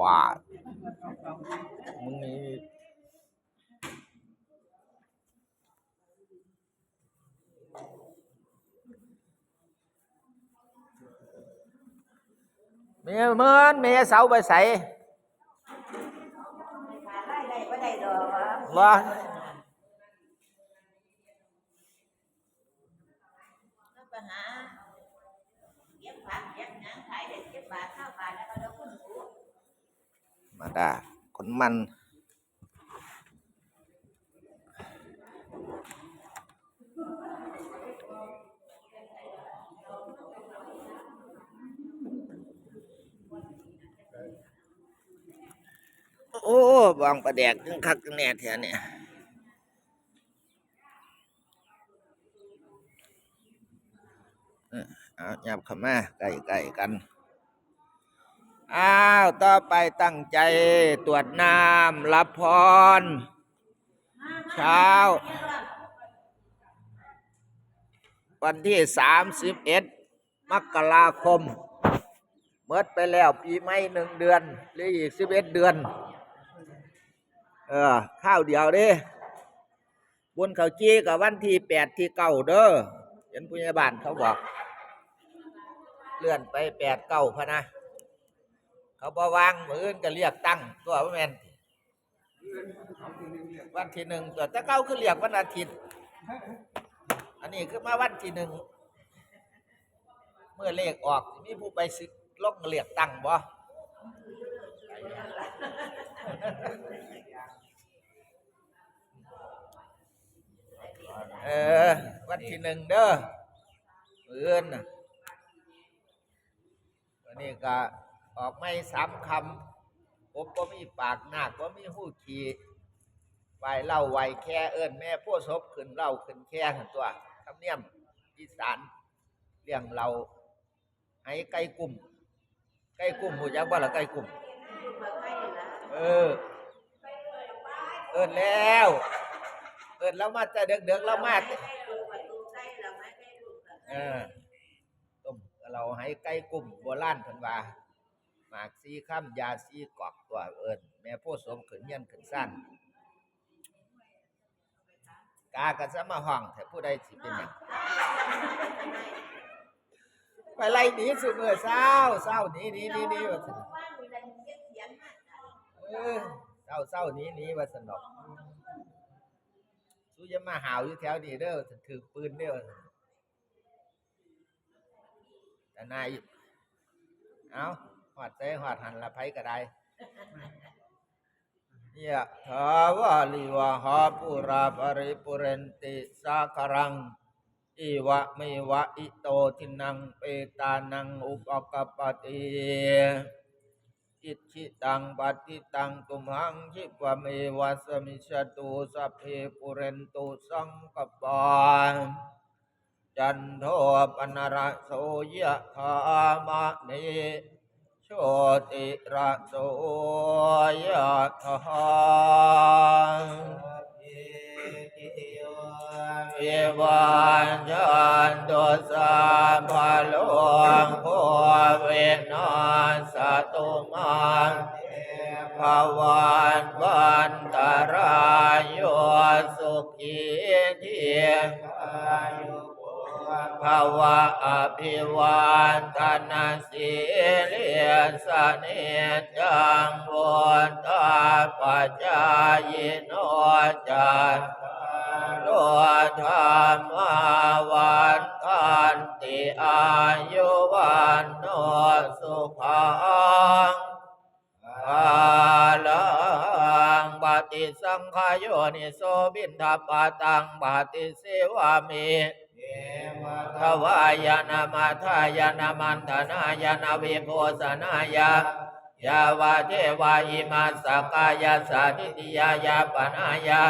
บาทมึงนี่เมียเมินเมียเสาไปใส่ได้ได้บ่ได้ดอกวะว่าแล้วไปหาเก็บผักเก็บหยังขายได้เก็บบาทห้าบาทแล้วก็เราคนรู้ มาดาคนมัน โอ้บางประแดกถึงคักถึงแน่แถวเนี่ยออเอาหยับเข้ามาใกล้ๆกัน อ้าว ต่อไปตั้งใจตรวจน้ำรับพร เช้า วันที่สามสิบเอ็ดมกราคมเมื่อไปแล้วปีใหม่หนึ่งเดือนหรืออีกสิบเอ็ดเดือน เออ ข้าวเดียวเด้บนเขาจี้กับวันที่แปดที่เก้าเด้อเห็นผู้ใหญ่บ้านเขาบอก เลื่อนไปแปดเก้าพะนะ เขาบอวางมืออื่นก็เรียกตั้งตัวว่าแมนวันที่หนึ่งตัวแต่เก้าคือเรียกวันอาทิตย์ อันนี้คือมาวันที่หนึ่งเมื่อเลขออกมีผู้ไปซื้อลงเรียกตั้งบ่เออวันที่หนึ่งเด้อมืออื่นอันนี้ก็ ออกไม่สามคำผมก็มีปากหนักก็มีหูขี่ไหวเล่าไหวแค่เอิ้นแม่ผู้ศพขึ้นเล่าขึ้นแค่หันตัวทำเนียมอีสานเลี้ยงเราให้ไก่กลุ่มไก่กลุ่มหูจักว่าละไก่กลุ่มเออ เอิ้นแล้ว เอิ้นแล้วมาจะเด็กๆแล้วมาเออต้มเราให้ไก่กลุ่มโบราณเพิ่นว่า หมากซีข้ามยาซีกอกตัวเอิญแม่ผู้สมขึ้นเงี้ยนขึ้นสั้นกากันซะมาห้องแต่ผู้ใดสิเป็นหยังไปไล่หนีสุเมื่อเศร้าเศร้าหนีหนีหนีหนีว่าสนเออเศร้าเศร้าหนีหนีว่าสนอกสู้จะมาหาวอยู่แถวนี้เด้อถือปืนเด้อแต่นายเอา อดใจหอดหันละไผก็ได้ยะถาวาลิวะหาปุราปริปุเรนติสาครังอิวะมิวะอิโตทินังเปตานังอุปกปติอิชิตังปฏิตังตุมหังคิปะเมวะสมิชตุสัพเพปุเรนตุสังกปปาจันโทปนระโสยะธามะเน โชติระโสยะธาเอวันจันตุสัมภะโลงโคเวนัสตุมาภวันวันตรายโยสุขีเทียงอายุ ภาวะอภิวันทนาสีเลสเนจังวุตาปัจจายโนจันโลธรรมวันทันติอายุวันโนสุขังอาลังบาติสังขายโยนิโสบินทปาตังบาติเสวามิ ทวายนามาทายนามันธนายนาวิโพสนายายาวาเทวาอิมาสกายาสาธิติยายาปนายา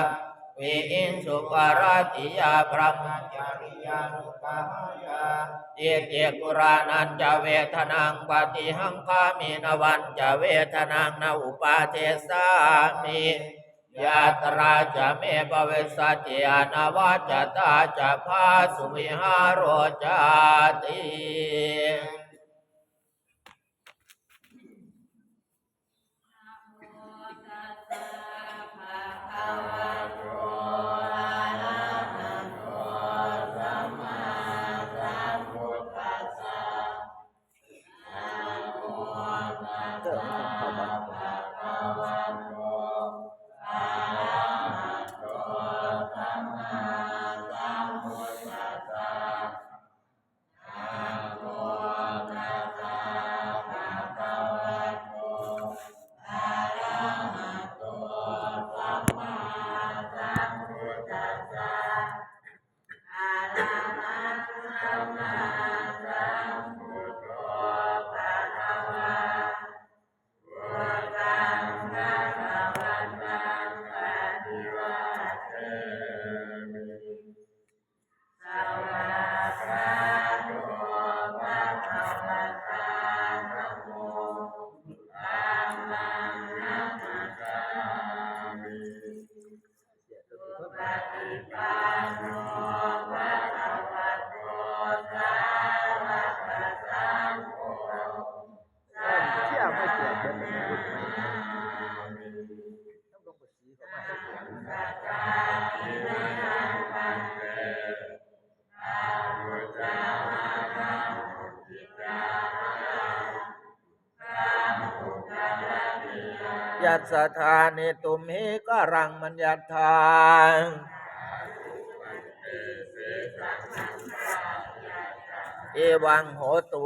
วิอินสุปาราติยาพระมจาริยานุปายาเอเจกุรานันจะเวทนังปฏิหังคามินวันจะเวทนังนาอุปาเทสามิ ยาตราจะเมปเวสติอนาวาจตาจะพาสุมิหารโรจาติ ยัสธานิตุมิกรังมัญญัตถาเอวังโหตู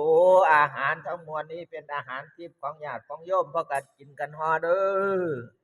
อาหารทั้งมวลนี้เป็นอาหารทิพย์ของญาติของโยมเพราะกันกินกันฮอเด้อ